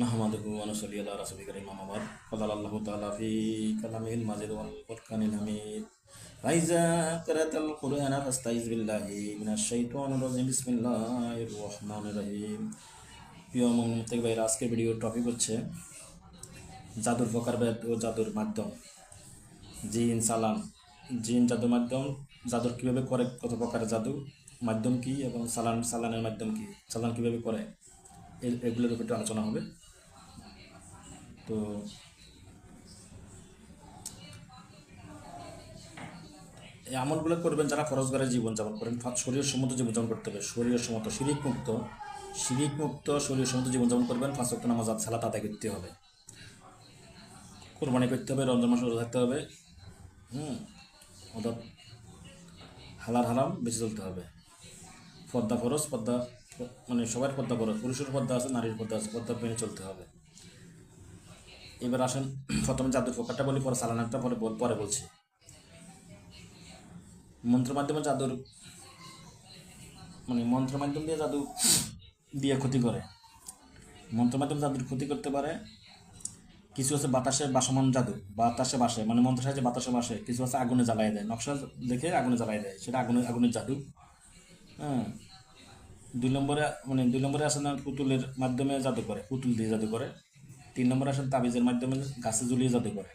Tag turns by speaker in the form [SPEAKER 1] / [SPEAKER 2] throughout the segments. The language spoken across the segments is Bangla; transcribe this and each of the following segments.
[SPEAKER 1] নাহমাদুহু ওয়া নসলি আলা রাসূলি কারীম আমাবাদ ফাদাল আল্লাহু কালামিল মাজিদ ওয়াল ফুরকানিল হামিদ ফাইজা কারাতাল কুরআন ফাস্তাইজ বিল্লাহি মিনাশ শাইতানির রাজিম বিসমিল্লাহির রহিম প্রিয় মুমিন ভাইরা, আজকের ভিডিও টপিক হচ্ছে জাদুর প্রকারভেদ ও জাদুর মাধ্যম। জিন সালাম জিন জাদুর মাধ্যম, জাদুর কীভাবে করে, কত প্রকারের জাদু, মাধ্যম কি এবং সালান সালানের মাধ্যম কি সালান কীভাবে করে এগুলোর উপর আলোচনা হবে। তো এই আমলগুলো করবেন যারা ফরজ করে জীবন যাপন করেন শরীর সম্মত জীবন যাপন করতে হবে। শরীর সম্মত, শিরিক মুক্ত। শিরিক মুক্ত শরীর সম্মত জীবন যাপন করবেন, পাঁচ ওয়াক্ত নামাজ সালাত আদায় করতে হবে। কোরবানি করতে হবে, রমজান মাসে থাকতে হবে। হুম, অর্থাৎ হালাল হারাম বেঁচে চলতে হবে। পদ্মা ফরজ পদ্মা মানে সবার পদ্মা ফরজ, পুরুষের পদ্মা আছে, নারীর পদ্মা আছে পদ্মা মেনে চলতে হবে। এবার আসেন, প্রথমে জাদুর প্রকারটা বলি, পরে সালানারটা পরে পরে বলছি। মন্ত্র মাধ্যমে জাদুর মানে মন্ত্র মাধ্যম দিয়ে জাদু দিয়ে ক্ষতি করে। মন্ত্র মাধ্যমে জাদুর ক্ষতি করতে পারে, কিছু আছে বাতাসে বাসমান জাদু, বাতাসে বাসে মানে মন্ত্র সাহায্যে বাতাসে বাসে, কিছু আছে আগুনে জ্বালাই দেয়, নকশা দেখে আগুনে জ্বালাই দেয়, সেটা আগুনে আগুনের জাদু। হ্যাঁ। দুই নম্বরে মানে দুই নম্বরে আসে না পুতুলের মাধ্যমে জাদু করে, পুতুল দিয়ে জাদু করে। তিন নম্বরে আসেন তাবিজের মাধ্যমে গাছে ঝুলিয়ে যাতে করে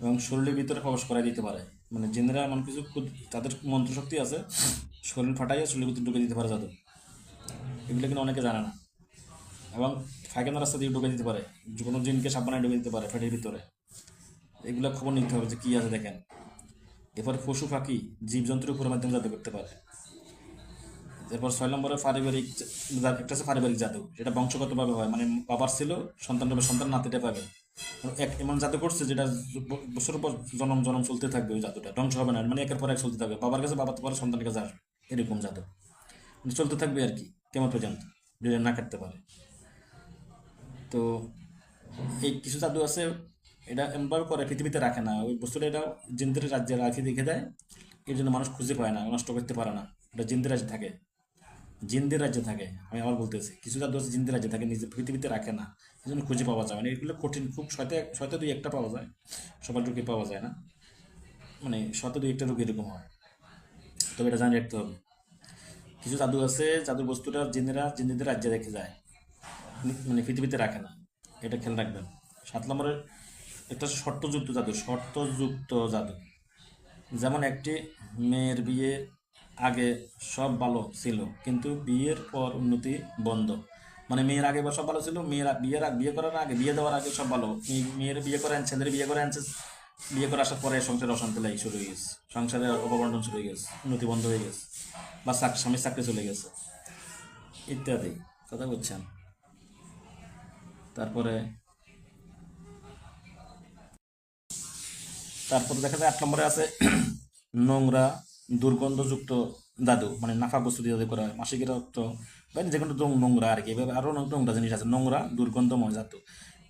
[SPEAKER 1] এবং শরীরের ভিতরে প্রবেশ করাই দিতে পারে। মানে জেনেরা এমন কিছু তাদের মন্ত্র শক্তি আছে, শরীর ফাটাইয়া শরীরের ভিতরে ঢুকে দিতে পারে জাদু এগুলো কিন্তু অনেকে জানে না। এবং ফাইকানা রাস্তা দিয়ে ঢুকে দিতে পারে। যে কোনো জিনকে সাবধানে ঢুকে দিতে পারে ফেটের ভিতরে। এগুলো খবর নিতে হবে যে কী আছে দেখেন। এরপরে পশু পাখি, জীবজন্তুর উপরের মাধ্যমে যাতে করতে পারে। এরপর ছয় নম্বরে পারিবারিক একটা আছে পারিবারিক জাদু এটা বংশগতভাবে হয়। মানে বাবার ছিল সন্তান হবে সন্তান নাতিটা পাবে। এক এমন জাদু করছে যেটা ব- বছরের পর জনম জনম চলতে থাকবে ওই জাদুটা। ধ্বংস হবে না। মানে একের পর এক চলতে থাকবে। বাবার কাছে বাবার পরে সন্তানের কাছে আসবে। এরকম জাদু। মানে চলতে থাকবে আর কি। কেমন পর্যন্ত? যদি না কাটতে পারে। তো এই কিছু জাদু আছে, এটা এমনভাবে করে পৃথিবীতে রাখে না। ওই বস্তুটা এটা জিন্দের রাজ্যে রাখি দেখে দেয়। এর জন্য মানুষ খুঁজে পায় না, নষ্ট করতে পারে না। এটা জিন্দের রাজ্যে থাকে। জিন্দের রাজ্যে থাকে, আমি আবার বলতেছি কিছু জাদু আছে জিন্দের রাজ্যে থাকে নিজে পৃথিবীতে রাখে না, এই জন্য খুঁজে পাওয়া যায় মানে এগুলো কঠিন, খুব শয়তে শয়তে দুই একটা পাওয়া যায়, সবার রুগী পাওয়া যায় না। মানে শত দুই একটা রোগী এরকম হয়। তবে এটা জানি রাখতে হবে। কিছু জাদু আছে, জাদুর বস্তুটা জিন্দেরা জিন্দিদের রাজ্যে রেখে যায় মানে পৃথিবীতে রাখে না। এটা খেয়াল রাখবেন। সাত নম্বরের একটা শর্তযুক্ত জাদু শর্তযুক্ত জাদু। যেমন একটি মেয়ের বিয়ে আগে সব ভালো ছিল, কিন্তু বিয়ের পর উন্নতি বন্ধ। মানে মেয়ের আগে সব ভালো ছিল, মেয়ের বিয়ের বিয়ে করার আগে, বিয়ে দেওয়ার আগে সব ভালো। মেয়ের বিয়ে করে আনছে, ছেলের বিয়ে করে আনছে, বিয়ে করে আসার পরে সংসারে অশান্তি লাগি শুরু হয়ে গেছে। সংসারের অপবর্ধন শুরু হয়ে গেছে, উন্নতি বন্ধ হয়ে গেছে, বা স্বামীর চাকরি চলে গেছে। ইত্যাদি, কথা বলছেন? তারপরে তারপরে দেখা যায় আট নম্বরে আছে, নোংরা দুর্গন্ধযুক্ত দাদু মানে নাফা বস্তু দিয়ে জাদু করা হয় মাসিকের রক্ত বা যে কোনো নোংরা আর কি। এভাবে আরও নোংরা জিনিস আছে, নোংরা, দুর্গন্ধময় জাদু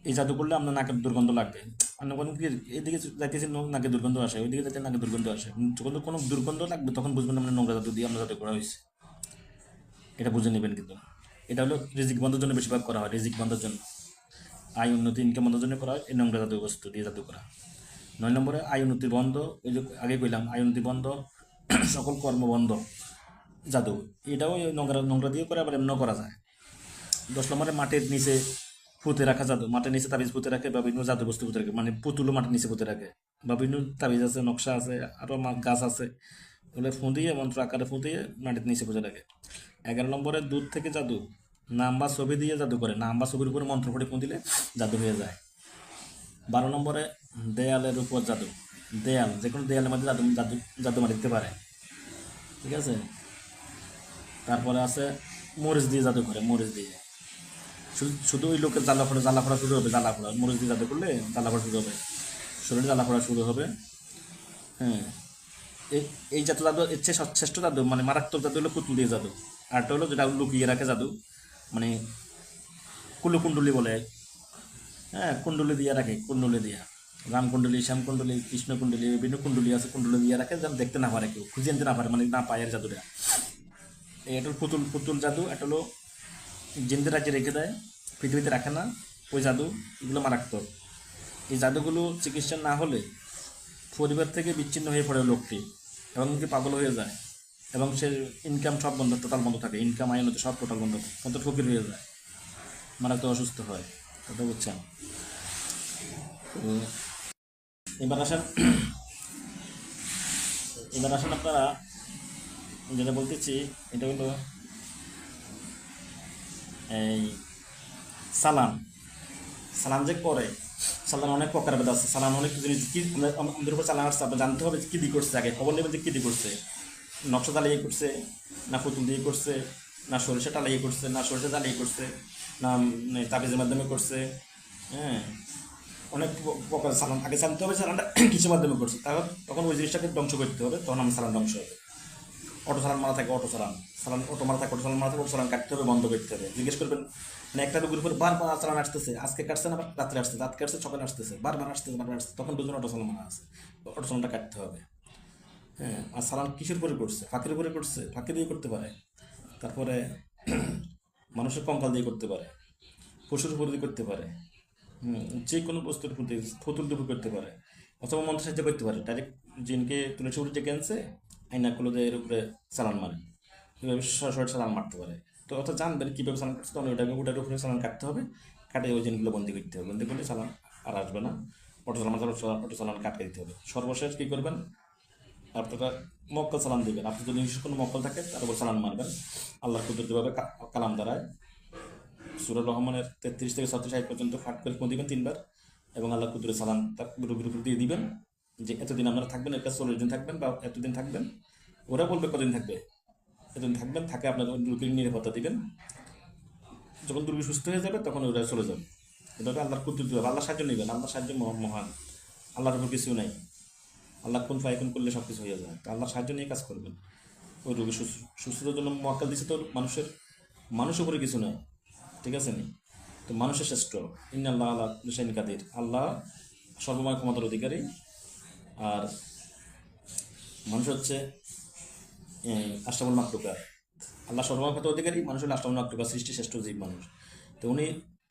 [SPEAKER 1] এই জাদু করলে আপনার নাকের দুর্গন্ধ লাগবে। অন্য কোনো এদিকে যাইতেছে নো- নাকে দুর্গন্ধ আসে, ওইদিকে যাইতে নাকে দুর্গন্ধ আসে। যখন কোনো দুর্গন্ধ লাগবে, তখন বুঝবেন আমরা নোংরা জাদু দিয়ে আমরা জাদু করা হয়েছে। এটা বুঝে নেবেন কিন্তু। এটা হলো রিজিক বন্ধের জন্য বেশিরভাগ করা হয়, রিজিক বন্ধের জন্য। আয়, উন্নতি ইনকাম বন্ধের জন্য করা হয়, এই নোংরা জাতীয় বস্তু দিয়ে জাদু করা। নয় নম্বরে আয়, উন্নতি বন্ধ ওই যে আগে কইলাম, আয়, উন্নতি বন্ধ সকল কর্ম বন্ধ জাদু, এটাও নোংরা নোংরা দিয়ে করে, আবার এমনও করা যায়। দশ নম্বরে মাটির নিচে পুঁতে রাখা জাদু, মাটির নিচে তাবিজ পুঁতে রাখে বা বিভিন্ন জাদু বস্তু পুঁতে রাখে মানে পুতুলও মাটির নিচে পুঁতে রাখে বা বিভিন্ন তাবিজ আছে, নকশা আছে, আরও গাছ আছে, ওগুলো ফুঁদিয়ে, মন্ত্র আকারে ফুঁদিয়ে মাটির নিচে পুঁতে রাখে। এগারো নম্বরে দুধ থেকে জাদু নাম বা ছবি দিয়ে জাদু করে নাম বা ছবির উপরে মন্ত্র পড়ে ফুঁ দিলে জাদু হয়ে যায়। বারো নম্বরে দেয়ালের উপর জাদু দেয়াল যে কোনো দেয়ালের মধ্যে জাদু জাদু জাদু মারি দিতে পারে। ঠিক আছে? তারপরে আছে মরিচ দিয়ে জাদু করে, মরিচ দিয়ে। শুধু ওই লোকের জ্বালা ফোড়া জ্বালা ফোড়া শুরু হবে, জ্বালা ফোড়া। মরিচ দিয়ে জাদু করলে জ্বালা ফোড়া শুরু হবে। শরীরে জ্বালা ফোড়া শুরু হবে। হ্যাঁ। এই এই জাতীয় জাদু চেয়ে সব- জাদু মানে মারাত্মক জাদু হলো পুতুল দিয়ে জাদু। আরটা হলো যেটা লুকিয়ে রাখে জাদু মানে কুলুকুণ্ডলি বলে। হ্যাঁ কুণ্ডলি দিয়ে রাখে, কুণ্ডলি দিয়া। রাম কুণ্ডলী শ্যাম কুণ্ডলী কৃষ্ণ কুণ্ডলী বিভিন্ন কুণ্ডলী আছে, কুণ্ডলী দিয়ে রাখে, যেন দেখতে না পারে কেউ, খুঁজে আনতে না পারে মানে না পায়ের জাদুটা। এটা হলো পুতুল পুতুল জাদু, এটা হলো জিন্দের রাজ্যে রেখে দেয়, পৃথিবীতে রাখে না, ওই জাদু, এগুলো মারাত্মক। এই জাদুগুলো চিকিৎসা না হলে পরিবার থেকে বিচ্ছিন্ন হয়ে পড়ে লোকটি, এবং কি পাগল হয়ে যায়, এবং সে ইনকাম সব বন্ধ টোটাল বন্ধ থাকে ইনকাম আইন হতে সব টোটাল বন্ধ কত ফকির হয়ে যায় মারাত্মক অসুস্থ হয়, কথা বুঝছেন? তো এবার আসেন এবার আসেন আপনারা যেটা বলতেছি, এটা হলো এই সালাম। সালাম যে করে, সালাম অনেক প্রকার ভেদ আছে। সালাম অনেক জিনিস, কি আমাদের উপর চালান আসছে, আপনার জানতে হবে যে কী দিয়ে করছে আগে। খবর নেবেন যে কী দিয়ে করছে। নকশা জ্বালিয়ে করছে, না পুতুল দিয়ে করছে, না সরিষা টালিয়ে করছে, না সরিষা জ্বালিয়ে করছে, না তাবিজের মাধ্যমে করছে হ্যাঁ। অনেক প্রকার সালাম আগে জানতে হবে সালামটা কিছু মাধ্যমে করছে। তাহলে তখন ওই জিনিসটাকে ধ্বংস করতে হবে, তখন আমার সালাম ধ্বংস হবে। অটো চালান মারা থাকে, অটো চালান। চালান, অটো মারা থাকে, অটো চালান মারা থাকে, অটো কাটতে হবে, বন্ধ করতে হবে। জিজ্ঞেস করবেন মানে একটা রোগীর উপর বারবার চালান আসতেছে, আজকে কাটছে না রাত্রে আসছে রাত কাটছে, সকালে আসতেছে, বারবার আসতেছে, বারবার আসছে তখন দুজন অটো চালান মারা আছে। অটো চালানটা কাটতে হবে। হ্যাঁ আর সালান কিসের উপরে করছে? ফাঁকির উপরে করছে? ফাঁকি দিয়ে করতে পারে। তারপরে মানুষের কঙ্কাল দিয়ে করতে পারে। পশুর উপর দিয়ে করতে পারে। যে কোনো বস্তুর দিয়ে ফতুল দিয়ে করতে পারে। অথবা মন্ত্র সাহায্য করতে পারে। ডাইরেক্ট জিনকে তুলে উঠে ডেকে আনছে আইনা গুলো দিয়ে, এর উপরে চালান মারে। এভাবে সরাসরি চালান মারতে পারে। তো অর্থাৎ জানবেন কীভাবে চালান কাটছে তখন ওটাকে ওটার উপরে চালান কাটতে হবে। কাটে ওই জিনগুলো বন্দি করতে হবে। বন্দি করলে চালান আর আসবে না। অটো চালান অটো চালান কাটকে দিতে হবে। সর্বশেষ কী করবেন? আপনারা মক্কল সালাম দিবেন। আপনি যদি নিজস্ব কোনো মক্কল থাকে, তার উপর সালাম মারবেন। আল্লাহ কুদরতিভাবে কালাম দ্বারায়। সুর রহমানের তেত্রিশ থেকে ছত্রিশ আয় পর্যন্ত ফাট করে দিবেন তিনবার এবং আল্লাহ কুদুরে সালাম তার রুগীর উপর দিয়ে দিবেন যে এতদিন আপনারা থাকবেন, এর কাছে চল্লিশ দিন থাকবেন বা এতদিন থাকবেন। ওরা বলবে কদিন থাকবে? এতদিন থাকবেন, থাকে আপনার রুগীর নিরাপত্তা দিবেন। যখন রুগী সুস্থ হয়ে যাবে, তখন ওরা চলে যাবে। এটা আল্লাহর কুদরতি হবে আল্লাহ সাহায্য নেবেন আল্লাহ সাহায্য মহা- মহান। আল্লাহর উপর কিছু নাই। আল্লাহ কোন ফাইকুন করলে সব কিছু হয়ে যায়। তো আল্লাহর সাহায্য নিয়ে কাজ করবেন। ওই রোগী সুস্থ- সুস্থতার জন্য মক্কাল দিচ্ছে তো মানুষের। মানুষের উপরে কিছু নেই। ঠিক আছে নি? তো মানুষের শ্রেষ্ঠ। ইন আল্লাহ হুসেন কাদির। আল্লাহ সর্বময় ক্ষমতার অধিকারী। আর মানুষ হচ্ছে আষ্টামুল মাকটুকা আল্লাহ সর্বময় ক্ষমতার অধিকারী, মানুষ হলো আষ্টামুল মাকটুকা সৃষ্টি শ্রেষ্ঠ জীব মানুষ। তো উনি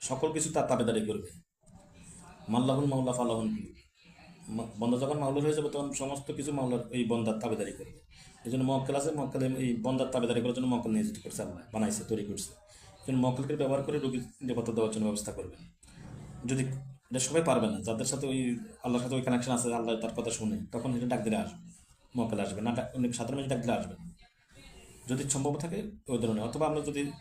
[SPEAKER 1] সকল কিছু তার তাবেদারি করবে। মাল্লাহুল মাউল্লা ফাল্লাহুল বন্দা যখন মামলার হয়ে যাবে, তখন সমস্ত কিছু মামলার এই বন্দার তাবেদারি করবে। এই জন্য মক্কেল আছে মক্কেল এই বন্দার তাবেদারি করার জন্য মক্কেল নিয়োজিত করছে আল্লাহ, বানাইছে, তৈরি করছে। এই জন্য মক্কেলকে ব্যবহার করে রোগীর নিরাপত্তা দেওয়ার জন্য ব্যবস্থা করবেন। যদি এটা সবাই পারবে না, যাদের সাথে ওই আল্লাহর সাথে ওই কানেকশন আছে, আল্লাহ তার কথা শুনে, তখন এটা ডাক দিলে আসবে মক্কেল আসবে না। অনেক সাধারণ ডাক দিলে আসবে যদি সম্ভব থাকে, ওই ধরনের। অথবা আমরা যদি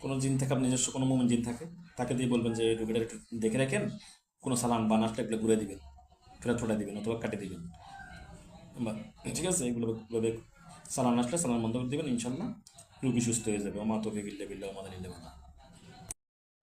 [SPEAKER 1] কোনো জিন থাকে, আপনার নিজস্ব কোনো মোমেন জিন থাকে, তাকে দিয়ে বলবেন যে রোগীটা একটু দেখে রাখেন। কোনো সালান বানাস এগুলো ঘুরে দিবেন, ফেরত ছোটা দিবেন অথবা কাটে দিবেন। বা- ঠিক আছে, এগুলো সালান আসলে সালান বন্ধ করে দেবেন ইনশাল্লাহ রুগী সুস্থ হয়ে যাবে তো বিল্লে না